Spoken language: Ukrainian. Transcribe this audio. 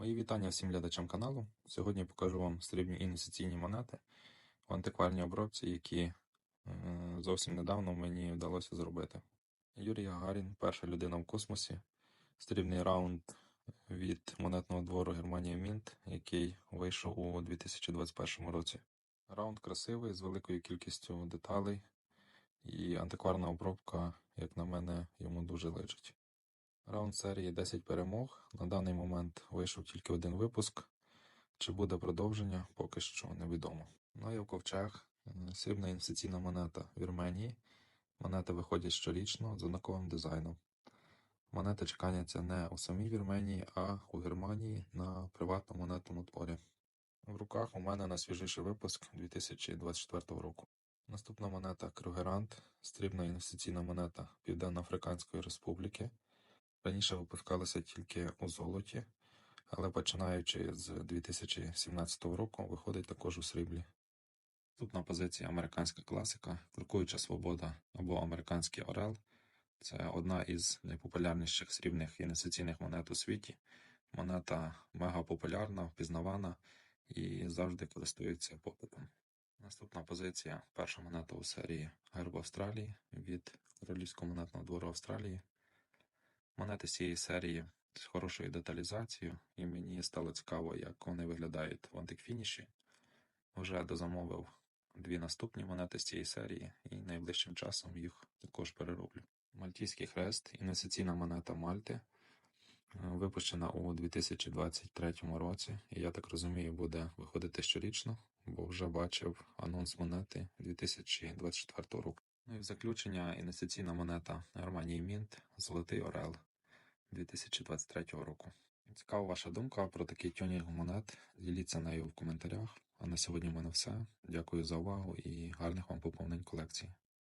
Мої вітання всім глядачам каналу. Сьогодні покажу вам срібні інвестиційні монети в антикварній обробці, які е, зовсім недавно мені вдалося зробити. Юрій Гагарін, перша людина в космосі, срібний раунд від монетного двору Германія Мінт, який вийшов у 2021 році. Раунд красивий з великою кількістю деталей, і антикварна обробка, як на мене, йому дуже личить. Раунд серії 10 перемог. На даний момент вийшов тільки один випуск. Чи буде продовження, поки що невідомо. Ну і в ковчег е, срібна інвестиційна монета Вірменії. Монети виходять щорічно з однаковим дизайном. Монети чеканяться не у самій Вірменії, а у Германії на приватному монетному творі. В руках у мене найсвіжіший випуск 2024 року. Наступна монета Крюгерант, срібна інвестиційна монета Південно-Африканської Республіки. Раніше випускалися тільки у золоті, але починаючи з 2017 року виходить також у сріблі. Наступна позиція американська класика, Крокуюча свобода або американський орел. Це одна із найпопулярніших срібних інвестиційних монет у світі. Монета мега популярна, впізнавана і завжди користується попитом. Наступна позиція перша монета у серії Герб Австралії від Королівського монетного двору Австралії. Монети з цієї серії з хорошою деталізацією, і мені стало цікаво, як вони виглядають в антикфініші. Вже дозамовив дві наступні монети з цієї серії, і найближчим часом їх також перероблю. Мальтійський хрест, інвестиційна монета Мальти, е, випущена у 2023 році. І я так розумію, буде виходити щорічно, бо вже бачив анонс монети 2024 року. Ну і в заключення інвестиційна монета Германії Мінт, Золотий Орел 2023 року. Цікава ваша думка про такий тюнінг монет. Діліться нею в коментарях. А на сьогодні в мене все. Дякую за увагу і гарних вам поповнень колекції.